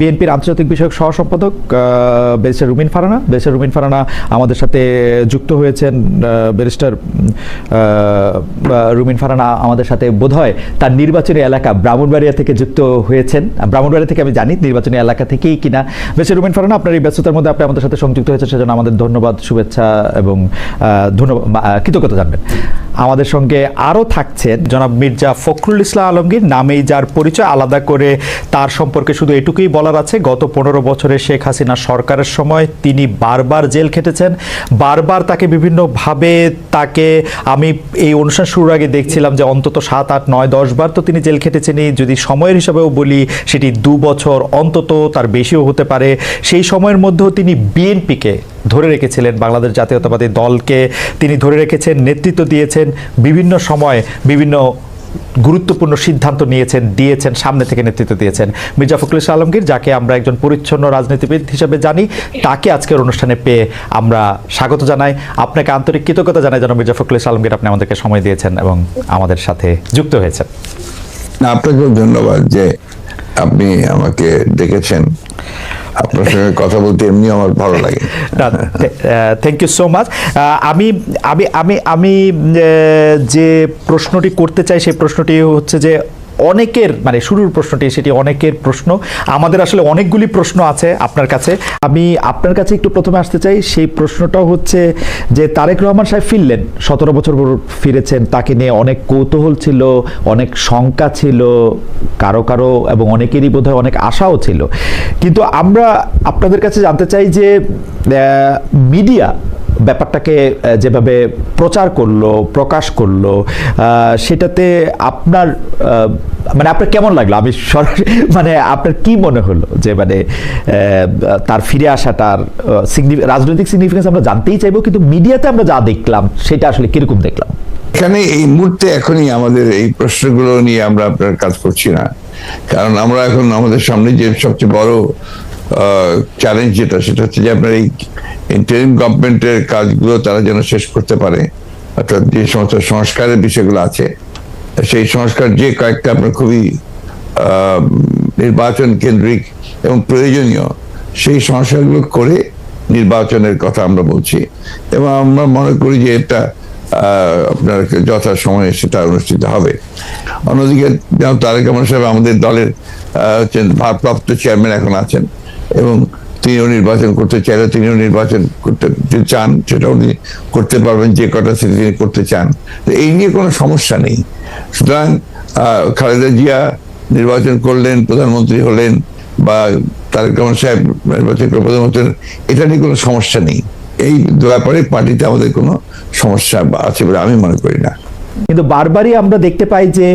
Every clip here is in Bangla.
বিএনপির আন্তর্জাতিক বিষয়ক সহ সম্পাদক ব্যারিস্টার রুমিন ফারানা। ব্যারিস্টার রুমিন ফারানা আমাদের সাথে যুক্ত হয়েছেন ব্যারিস্টার রুমিন ফারানা আমাদের সাথে বোধহয় তার নির্বাচনী এলাকা ব্রাহ্মণবাড়িয়া থেকে যুক্ত হয়েছেন। ব্রাহ্মণবাড়িয়া থেকে আমি জানি নির্বাচনী এলাকা থেকেই কিনা। ব্যারিস্টার রুমিন ফারানা, আপনার এই ব্যস্ততার মধ্যে আপনি আমাদের সাথে সংযুক্ত হয়েছেন, সেজন্য আমাদের ধন্যবাদ, শুভেচ্ছা এবং ধন্যবাদ কৃতজ্ঞতা জানবেন। আমাদের সঙ্গে আরও থাকছেন জনাব মির্জা ফখরুল ইসলাম আলমগীর। নামেই যার পরিচয়, আলাদা করে তার সম্পর্কে শুধু এটুকুই বলার আছে, গত পনেরো বছরে শেখ হাসিনা সরকারের সময় তিনি বারবার জেল খেটেছেন। বারবার তাকে বিভিন্নভাবে তাকে, আমি এই অনুষ্ঠান শুরুর আগে দেখছিলাম যে অন্তত সাত, আট, নয়, দশ বার তো তিনি জেল খেটেছেনই। যদি সময়ের হিসাবেও বলি, সেটি দু বছর অন্তত, তার বেশিও হতে পারে। সেই সময়ের মধ্যেও তিনি বিএনপিকে ধরে রেখেছিলেন, বাংলাদেশ জাতীয়তাবাদী দলকে। তিনি ধরে রেখেছেন, নেতৃত্ব দিয়েছেন। বিভিন্ন সময় বিভিন্ন গুরুত্বপূর্ণ সিদ্ধান্ত নিয়েছেন, দিয়েছেন, সামনে থেকে নেতৃত্ব দিয়েছেন। মির্জা ফখরুল ইসলাম আলমগীর, যাকে আমরা একজন পরিচ্ছন্ন রাজনীতিবিদ হিসেবে জানি, তাকে আজকের অনুষ্ঠানে পেয়ে আমরা স্বাগত জানাই। আপনাকে আন্তরিক কৃতজ্ঞতা জানাই যেন মির্জা ফখরুল ইসলাম আলমগীর আপনি আমাদেরকে সময় দিয়েছেন এবং আমাদের সাথে যুক্ত হয়েছেন। আপনাকেও ধন্যবাদ যে আপনি আমাকে ডেকেছেন। আপনার সঙ্গে কথা বলতে এমনি আমার ভালো লাগে। থ্যাংক ইউ সো মাচ আমি আমি আমি আমি যে প্রশ্নটি করতে চাই, সেই প্রশ্নটি হচ্ছে যে অনেকের মানে শুরুর প্রশ্নটি সেটি অনেকের প্রশ্ন। আমাদের আসলে অনেকগুলি প্রশ্ন আছে আপনার কাছে। আমি আপনার কাছে একটু প্রথমে আসতে চাই, সেই প্রশ্নটা হচ্ছে যে তারেক রহমান সাহেব ফিরলেন, সতেরো বছর পর ফিরেছেন, তাকে নিয়ে অনেক কৌতূহল ছিল, অনেক শঙ্কা ছিল, কারও কারও এবং অনেকেরই বোধহয় অনেক আশাও ছিল। কিন্তু আমরা আপনাদের কাছে জানতে চাই যে মিডিয়া ব্যাপারটাকে যেভাবে প্রচার করল, প্রকাশ করল সেটাতে আপনার মানে আপনার কেমন লাগল? আমি সরাসরি মানে আপনার কি মনে হলো যে মানে তার ফিরে আসাটার রাজনৈতিক সিগনিফিকেন্স আমরা জানতেই চাইব, কিন্তু মিডিয়াতে আমরা যা দেখলাম, সেটা আসলে কীরকম দেখলাম? এখানে এই মুহূর্তে এখনই আমাদের এই প্রশ্নগুলো নিয়ে আমরা আপনার কাজ করছি না। কারণ আমরা এখন আমাদের সামনে যে সবচেয়ে বড় চ্যালেঞ্জ যেটা, সেটা হচ্ছে যে আপনার এই ইন্টারিম গভর্নমেন্টের কাজগুলো তারা যেন শেষ করতে পারে। অর্থাৎ যে সমস্ত সংস্কারের বিষয়গুলো আছে, সেই সংস্কার যে কয়েকটা আপনার খুবই নির্বাচন কেন্দ্রিক এবং প্রয়োজনীয়, সেই সংস্কারগুলো করে নির্বাচনের কথা আমরা বলছি। এবং আমরা মনে করি যে এটা আপনার যথা সময়ে সেটা অনুষ্ঠিত হবে। অন্যদিকে যেমন তারেক রহমান সাহেব আমাদের দলের হচ্ছেন ভারপ্রাপ্ত চেয়ারম্যান এখন আছেন। এবং তিনিও নির্বাচন করতে চাইলে তিনিও নির্বাচন করতে চান, সেটা উনি করতে পারবেন, যে কটা সেটা তিনি করতে চান। তো এই নিয়ে কোনো সমস্যা নেই। সুতরাং খালেদা জিয়া নির্বাচন করলেন, প্রধানমন্ত্রী হলেন বা তারেক রহমান সাহেব নির্বাচন করে প্রধানমন্ত্রী এটা নিয়ে কোনো সমস্যা নেই। এই ব্যাপারে পার্টিতে আমাদের কোনো সমস্যা আছে বলে আমি মনে করি না। কিন্তু বারবারই আমরা দেখতে পাই যে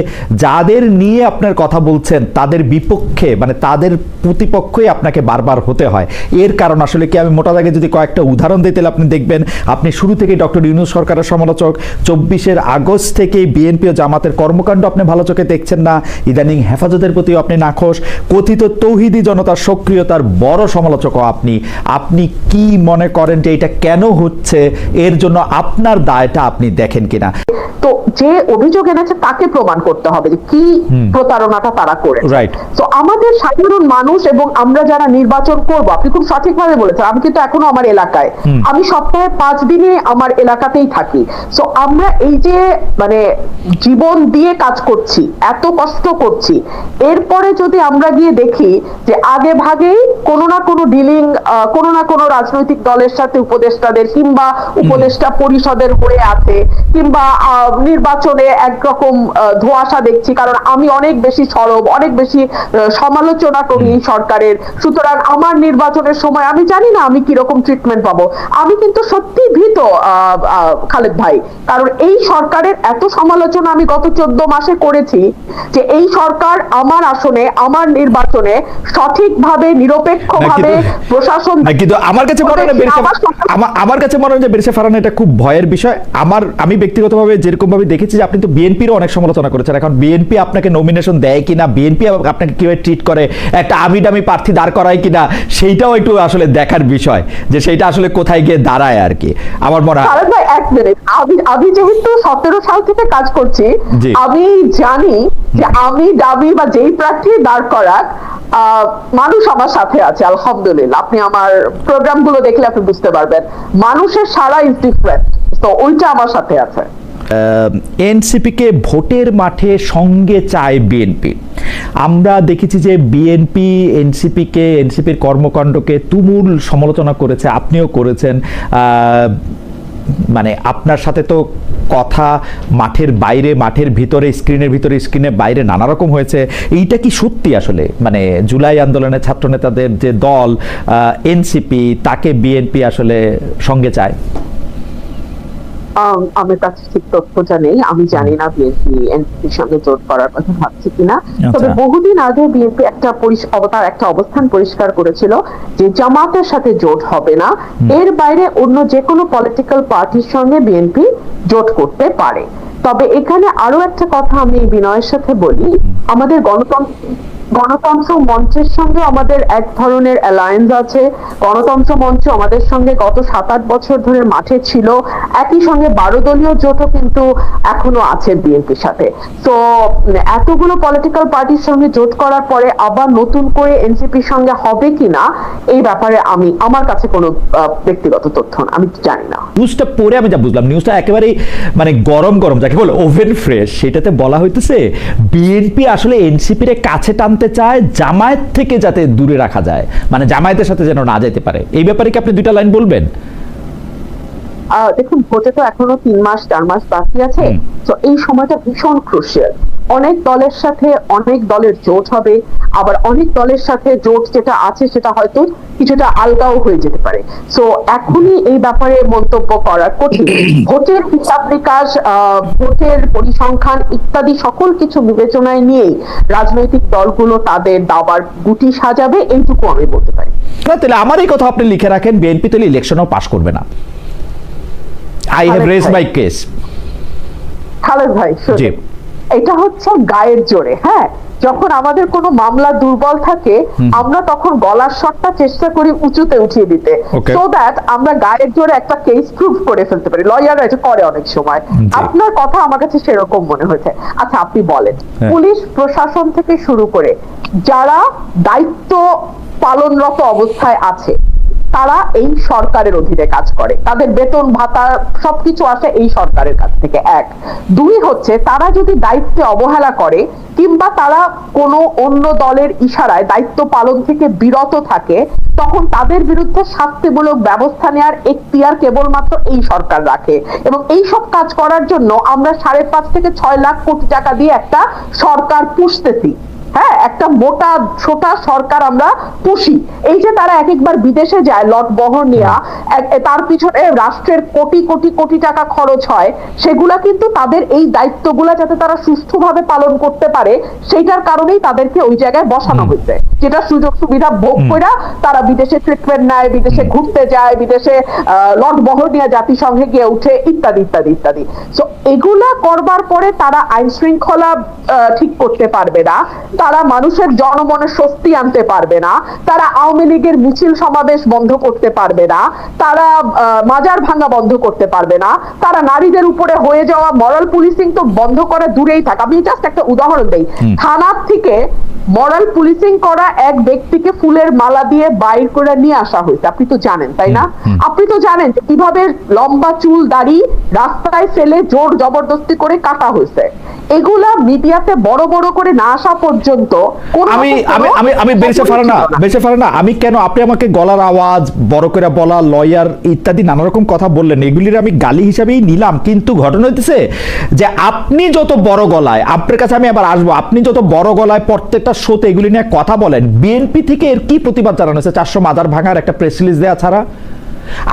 যাদের নিয়ে আপনার কথা বলছেন, তাদের বিপক্ষে মানে তাদের প্রতিপক্ষই আপনাকে বারবার হতে হয়। এর কারণ আসলে কি? আমি মোটা দাগে যদি কয়েকটা উদাহরণ তাহলে আপনি দেখবেন আপনি শুরু থেকে ডক্টর ইউনুস সরকারের সমালোচক, চব্বিশের আগস্ট থেকে বিএনপি ও জামাতের কর্মকাণ্ড আপনি ভালো চোখে দেখছেন না, ইদানিং হেফাজতের প্রতিও আপনি নাখোশ, কথিত তৌহিদি জনতার সক্রিয়তার বড় সমালোচকও আপনি। আপনি কি মনে করেন যে এটা কেন হচ্ছে? এর জন্য আপনার দায়টা আপনি দেখেন কিনা? তো যে অভিযোগ এনেছে তাকে প্রমাণ করতে হবে যে কি প্রতারণাটা তারা করে. তো আমাদের সাধারণ মানুষ এবং আমরা যারা নির্বাচন করব আপনি খুব সঠিকভাবে বলেছেন আমি কিন্তু এখনও আমার এলাকায়। আমি সপ্তাহে পাঁচ দিনে আমার এলাকাতেই থাকি। তো আমরা এই যে মানে জীবন দিয়ে কাজ করছি এত কষ্ট করছি এরপরে যদি আমরা গিয়ে দেখি যে আগে ভাগেই কোনো না কোনো ডিলিং কোনো না কোনো রাজনৈতিক দলের সাথে উপদেষ্টাদের কিংবা উপদেষ্টা পরিষদের হয়ে আছে কিংবা নির্বাচনে একরকম ধোঁয়াশা দেখছি কারণ আমি অনেক বেশি সরব অনেক বেশি সমালোচনা করি এই সরকারের। সুতরাং আমার নির্বাচনের সময় আমি জানি না আমি কীরকম ট্রিটমেন্ট পাবো। আমি কিন্তু সত্যি ভীত খালেদ ভাই। কারণ এই সরকারের এত সমালোচনা আমি গত চোদ্দ মাসে করেছি যে এই সরকার আমার আসনে আমার নির্বাচনে সঠিকভাবে নিরপেক্ষভাবে প্রশাসন কিন্তু আমার কাছে মনে হয় আমার কাছে মনে হয় যে বেরিসা ফারান এটা খুব ভয়ের বিষয়। আমার আমি ব্যক্তিগতভাবে যেরকম ভাবে দেখেছি যে আপনি তো বিএনপিরও অনেক সমালোচনা করেছেন। এখন বিএনপি আপনাকে নমিনেশন দেয় কিনা বিএনপি আপনাকে কীভাবে ট্রিট করে একটা আমি দামি প্রার্থী দাঁড় করায় কিনা সেইটাও একটু আসলে দেখার বিষয় যে সেইটা আসলে কোথায় গিয়ে দাঁড়ায় আর কি। আমার মনে হয় এক মিনিট আমি আমি যেহেতু সতেরো সাল থেকে কাজ করছি আমি জানি যে আমি দাবি বা যেই প্রার্থী দাঁড় করাক মানুষ আমার সাথে আছে আলহামদুলিল্লাহ। আপনি আমার প্রোগ্রামগুলো দেখলে আপনি বুঝতে পারবেন। মানুষের সারা ইজ ডিফারেন্ট তো ওইটা আমার সাথে আছে। এনসিপিকে ভোটের মাঠে সঙ্গে চায় বিএনপি। আমরা দেখেছি যে বিএনপি, এনসিপিকে, এনসিপির কর্মকাণ্ডকে তুমুল সমালোচনা করেছে, আপনিও করেছেন। মানে আপনার সাথে তো কথা মাঠের বাইরে, মাঠের ভিতরে, স্ক্রিনের ভিতরে, স্ক্রিনের বাইরে নানা রকম হয়েছে। এইটা কি সত্যি আসলে? মানে জুলাই আন্দোলনের ছাত্র নেতাদের যে দল এনসিপি, তাকে বিএনপি আসলে সঙ্গে চায়? আমার কাছে ঠিক তথ্যটা নেই। আমি জানি না বিএনপি এনসিপির সঙ্গে জোট করার কথা ভাবছে কিনা। তবে আচ্ছা। বহুদিন আগে বিএনপি একটা একটা অবস্থান পরিষ্কার করেছিল যে জামাতের সাথে জোট হবে না। এর বাইরে অন্য যে কোনো পলিটিক্যাল পার্টির সঙ্গে বিএনপি জোট করতে পারে। তবে এখানে আরও একটা কথা আমি বিনয়ের সাথে বলি। আমাদের গণতন্ত্র গণতন্ত্র মঞ্চের সঙ্গে আমাদের এক ধরনের অ্যালায়েন্স আছে। গণতন্ত্র মঞ্চ আমাদের সঙ্গে গত সাত আট বছর ধরে মাঠে ছিল। একই সঙ্গে বারো দলীয় জোটও কিন্তু এখনও আছে বিএনপির সাথে। তো এতগুলো পলিটিক্যাল পার্টির সঙ্গে জোট করার পরে আবার নতুন করে এনসিপির সঙ্গে হবে কিনা, এই ব্যাপারে আমি, আমার কাছে কোনো ব্যক্তিগত তথ্য আমি জানি না। নিউজটা পড়ে আমি যা বুঝলাম। নিউজটা একেবারেই মানে গরম গরম যাকে বলে ওভেন ফ্রেশ সেটাতে বলা হইতেছে, বিএনপি আসলে এনসিপির কাছে টানতে চায়, জামায়াত থেকে যাতে দূরে রাখা যায়। মানে জামায়াতের সাথে যেন না যেতে পারে। এই ব্যাপারে কি আপনি দুইটা লাইন বলবেন? দেখুন ভোটে তো এখনও তিন মাস চার মাস বাকি আছে। তো এই সময়টা ভীষণ ক্রুশিয়াল অনেক দলের সাথে অনেক দলের জোট হবে আবার অনেক দলের সাথে জোট যেটা আছে সেটা হয়তো কিছুটা আলগাও হয়ে যেতে পারে। তো এখনই এই ব্যাপারে মন্তব্য করা কঠিন। ভোটের হিসাব নিকাশ আহ, ভোটের পরিসংখ্যান ইত্যাদি সকল কিছু বিবেচনায় নিয়েই রাজনৈতিক দলগুলো তাদের দাবার গুটি সাজাবে এইটুকু আমি বলতে পারি। তাহলে আমার এই কথা আপনি লিখে রাখেন বিএনপি তাহলে ইলেকশনও পাশ করবে না। I have raise my case Khaled ভাই জি। এটা হচ্ছে গায়ের জোরে হ্যাঁ? যখন আমাদের কোনো মামলা দুর্বল থাকে আমরা তখন গলার স্বরটা চেষ্টা করি উঁচুতে উঠিয়ে দিতে। সো দ্যাট আমরা গায়ের জোরে একটা কেস প্রুফ করে ফেলতে পারি। লয়াররা এটা করে অনেক সময়। আপনার কথা আমার কাছে সেরকম মনে হয়েছে। আচ্ছা আপনি বলেন। হ্যাঁ। পুলিশ প্রশাসন থেকে শুরু করে যারা দায়িত্ব পালনরত অবস্থায় আছে তারা এই সরকারের অধীনে কাজ করে। তাদের বেতন, ভাতা, সবকিছু আসে এই সরকারের কাছ থেকে। এক। দুই হচ্ছে, তারা যদি দায়িত্বে অবহেলা করে, কিংবা তারা কোনো অন্য দলের ইশারায় দায়িত্ব পালন থেকে বিরত থাকে, তখন তাদের বিরুদ্ধে শাস্তিমূলক ব্যবস্থা নেওয়ার এখতিয়ার কেবলমাত্র এই সরকার রাখে। এবং এই সব কাজ করার জন্য আমরা সাড়ে পাঁচ থেকে ছয় লাখ কোটি টাকা দিয়ে একটা সরকার পুষতেছি। হ্যাঁ একটা মোটা ছোটা সরকার আমরা পুষি। এই যে তারা এক একবার বিদেশে যায় লট বহর নেওয়া তার পিছনে রাষ্ট্রের কোটি কোটি কোটি টাকা খরচ হয় সেগুলা কিন্তু তাদের এই দায়িত্বগুলা যাতে তারা সুষ্ঠুভাবে পালন করতে পারে সেইটার কারণেই তাদেরকে ওই জায়গায় বসানো হয়েছে। যেটা সুযোগ সুবিধা ভোগ করে তারা বিদেশে ট্রিটমেন্ট নেয় বিদেশে ঘুরতে যায় বিদেশে আহ, লট বহর নিয়ে জাতিসংঘে গিয়ে উঠে ইত্যাদি ইত্যাদি ইত্যাদি। তো এগুলা করবার পরে তারা আইন শৃঙ্খলা আহ, ঠিক করতে পারবে না। তারা মানুষের জনমনে স্বস্তি আনতে পারবে না তারা আওয়ামী লীগের মিছিল সমাবেশ বন্ধ করতে পারবে না তারা মাজার ভাঙা বন্ধ করতে পারবে না তারা নারীদের উপরে হয়ে যাওয়া মরাল পুলিশিং তো বন্ধ করা দূরেই থাক। আমি জাস্ট একটা উদাহরণ দেই। থানার থেকে মরাল পুলিশিং করা এক ব্যক্তিকে ফুলের মালা দিয়ে বাইর করে নিয়ে আসা হয়েছে। আপনি তো জানেন তাই না? আপনি তো জানেন কীভাবে লম্বা চুল দাড়ি রাস্তায় ফেলে জোর জবরদস্তি করে কাটা হয়েছে। এগুলা মিডিয়াতে বড় বড় করে না আসা পর্যন্ত কোনো আমি আমি আমি আমি বেরসে ফারানা না। বেরসে ফারানা আমি কেন আপনি আমাকে গলার আওয়াজ বড় করে বলা লয়ার ইত্যাদি নানা রকম কথা বললেন এগুলির আমি গালি হিসাবেই নিলাম কিন্তু ঘটনা হইতেছে যে আপনি যত বড় গলায় আপনার কাছে আমি আবার আসব আপনি যত বড় গলায় প্রত্যেকটা শোতে এগুলি নিয়ে কথা বলেন বিএনপি থেকে এর কি প্রতিবাদ জানানো হয়েছে চারশো মাদার ভাঙার একটা প্রেস রিলিজ দেওয়া ছাড়া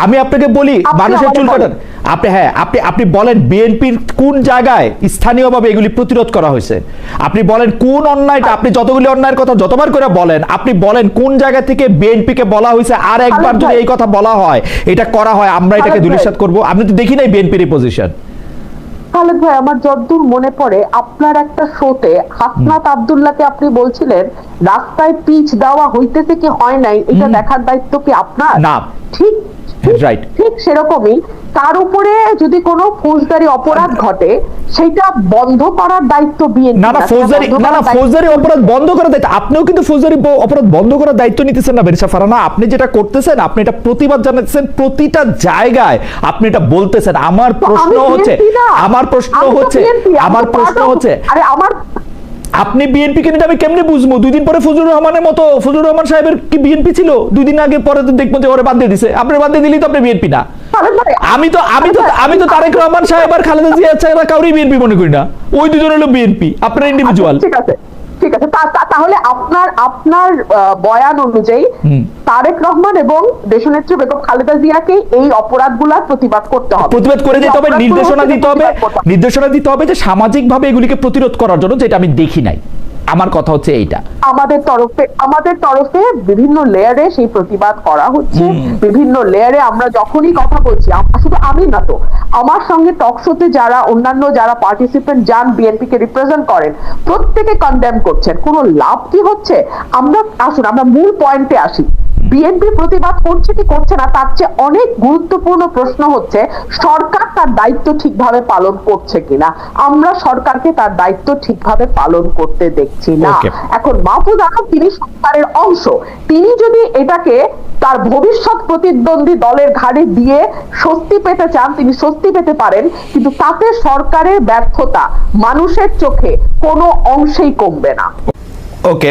আমি আপনাকে বলি মানুষের চুল। কাটান। আপনি হ্যাঁ আপনি আপনি বলেন বিএনপির কোন জায়গায় স্থানীয়ভাবে এগুলি প্রতিরোধ করা হয়েছে। আপনি বলেন কোন অন্যায়টা আপনি যতগুলি অন্যায়ের কথা যতবার করে বলেন আপনি বলেন কোন জায়গা থেকে বিএনপিকে বলা হয়েছে আর একবার যদি এই কথা বলা হয় এটা করা হয় আমরা এটাকে। দুলিশাত করব। আপনি তো দেখি নাই বিএনপির পজিশন খালেদ ভাই আমার যতদূর মনে পড়ে আপনার একটা শোতে হাসনাত আব্দুল্লাহকে আপনি বলছিলেন রাস্তায় পিচ দেওয়া হইতেছে কি হয় নাই এটা দেখার দায়িত্ব কি আপনার? না। ঠিক ঠিক- ঠিক সেরকমই তার উপরে যদি কোনো ফৌজদারি অপরাধ ঘটে সেটা বন্ধ করার দায়িত্ব বিএনপি না না ফৌজদারি না না ফৌজদারি অপরাধ বন্ধ করার দায়িত্ব আপনিও কিন্তু ফৌজদারি অপরাধ বন্ধ করার দায়িত্ব নিতেছেন না বেরিসা ফারানা। আপনি যেটা করতেছেন আপনি এটা প্রতিবাদ জানাচ্ছেন প্রতিটা জায়গায়। আপনি এটা বলতেছেন। আমার প্রশ্ন হচ্ছে আমার প্রশ্ন হচ্ছে আমার প্রশ্ন হচ্ছে আরে আমার আপনি বিএনপি কে নিতে আমি কেমনে বুঝব? দুই দিন পরে ফজলুর রহমানের মতো ফজলুর রহমান সাহেবের কি বিএনপি ছিল? দুই দিন আগে পরে তো দেখব যে ওরা বাদ দিয়ে দিছে। আপনি বাদ দিয়ে দিলেই তো আপনি বিএনপি না। আমি তো আমি তো আমি তো তারেক রহমান সাহেব আর খালেদা জিয়া ছাড়া কাউরি বিএনপি মনে করি না। ওই দুজন হলো বিএনপি আপনার ইন্ডিভিজুয়াল ঠিক আছে। ঠিক আছে তাহলে আপনার আপনার বয়ান অনুযায়ী তারেক রহমান এবং দেশনেত্রী বেগম খালেদা জিয়াকে এই অপরাধগুলার প্রতিবাদ করতে হবে। প্রতিবাদ করে দিতে হবে নির্দেশনা দিতে হবে। নির্দেশনা দিতে হবে যে সামাজিক ভাবে এগুলিকে প্রতিরোধ করার জন্য যেটা আমি দেখি নাই। আমার কথা হচ্ছে এইটা। আমাদের তরফে আমাদের তরফে বিভিন্ন লেয়ারে সেই প্রতিবাদ করা হচ্ছে। বিভিন্ন লেয়ারে আমরা যখনই কথা বলছি শুধু আমি না তো আমার সঙ্গে টকশোতে যারা অন্যান্য যারা পার্টিসিপেন্ট যান বিএনপি কে রিপ্রেজেন্ট করেন প্রত্যেকে কন্ডেম করছেন। কোনো লাভ কি হচ্ছে? আমরা আসুন আমরা মূল পয়েন্টে আসি। বিএনপি প্রতিবাদ করছে কি করছে না তার চেয়ে অনেক গুরুত্বপূর্ণ প্রশ্ন হচ্ছে সরকার তার দায়িত্ব ঠিকভাবে পালন করছে কিনা? আমরা সরকারকে তার দায়িত্ব ঠিকভাবে পালন করতে দেখছি না। এখন মাহফুজ আলম তিনি সরকারের অংশ তিনি যদি এটাকে তার ভবিষ্যৎ প্রতিদ্বন্দ্বী দলের ঘাড়ে দিয়ে স্বস্তি পেতে চান তিনি স্বস্তি পেতে পারেন কিন্তু তাতে সরকারের ব্যর্থতা মানুষের চোখে কোনো অংশেই কমবে না। ওকে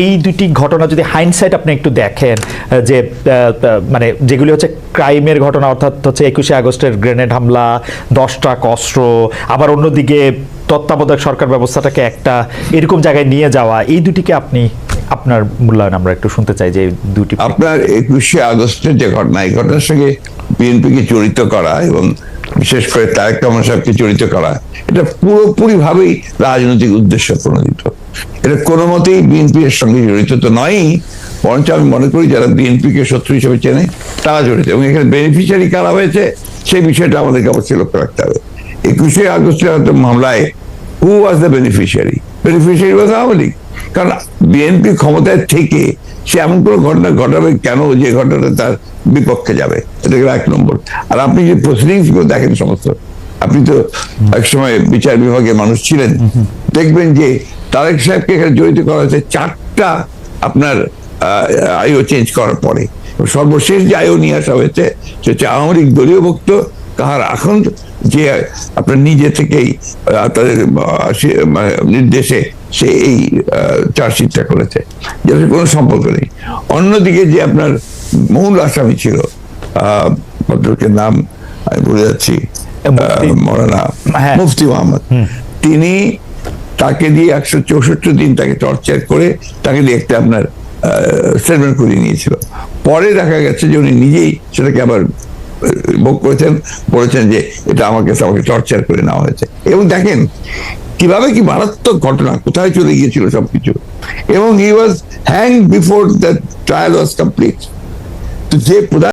এই দুটি ঘটনা যদি হাইন্ডসাইট আপনি একটু দেখেন যে মানে যেগুলি হচ্ছে ক্রাইমের ঘটনা, অর্থাৎ হচ্ছে একুশে আগস্টের গ্রেনেড হামলা দশটা অস্ত্র, আবার অন্যদিকে তত্ত্বাবধায়ক সরকার ব্যবস্থাটাকে একটা এরকম জায়গায় নিয়ে যাওয়া, এই দুটিকে আপনি আপনার মূল্যায়ন আমরা একটু শুনতে চাই যে দুটি আপনার একুশে আগস্টের যে ঘটনা, এই ঘটনার সঙ্গে বিএনপিকে জড়িত করা এবং বিশেষ করে তারেক রহমান সাহেবকে জড়িত করা, এটা পুরোপুরি ভাবেই রাজনৈতিক উদ্দেশ্য প্রণোদিত। এটা কোনো মতেই বিএনপি এর সঙ্গে জড়িত তো নয়ই, বরঞ্চ আমি মনে করি যারা বিএনপি কে শত্রু হিসেবে চেনে, তারা জড়িত। এবং এখানে বেনিফিশিয়ারি কারা হয়েছে সেই বিষয়টা আমাদেরকে অবশ্যই লক্ষ্য রাখতে হবে। একুশে আগস্টের হয়তো মামলায় who was the beneficiary beneficiary was Awami League. কারণ বিএনপি ক্ষমতায় থেকে সে এমন কোনো ঘটনা ঘটাবে কেন যে ঘটনাটা তার বিপক্ষে যাবে? এটা গেল এক নম্বর। আর আপনি যে প্রসিডিংসগুলো দেখেন সমস্ত আপনি তো একসময় বিচার বিভাগের মানুষ ছিলেন। দেখবেন যে তারেক সাহেবকে এখানে জড়িত করা হয়েছে চারটা আপনার আইও চেঞ্জ করার পরে। সর্বশেষ যে আইও নিয়ে আসা হয়েছে সে হচ্ছে আওয়ামী লীগ দলীয় ভক্ত কাহার এখন যে আপনার নিজে থেকেই তাদের মানে নির্দেশে সে এই চার্জশিটটা করেছে। যার কোনো সম্পর্ক নেই। অন্যদিকে যে আপনার মূল আসামি ছিল আহ, ভদ্রলোকের নাম আমি ভুলে যাচ্ছি মৌলানা হ্যাঁ। মুফতি মোহাম্মদ। তিনি তাকে দিয়ে একশো চৌষট্টি দিন তাকে টর্চার করে তাকে দিয়ে একটা আপনার স্টেটমেন্ট করিয়ে নিয়েছিল। পরে দেখা গেছে যে উনি নিজেই সেটাকে আবার ভোগ করেছেন বলেছেন যে এটা আমাকে আমাকে টর্চার করে নেওয়া হয়েছে। এবং দেখেন কীভাবে কি মারাত্মক ঘটনা, কোথায় চলে গিয়েছিল সবকিছু? এবং he was hang before the trial was complete তো যে প্রধান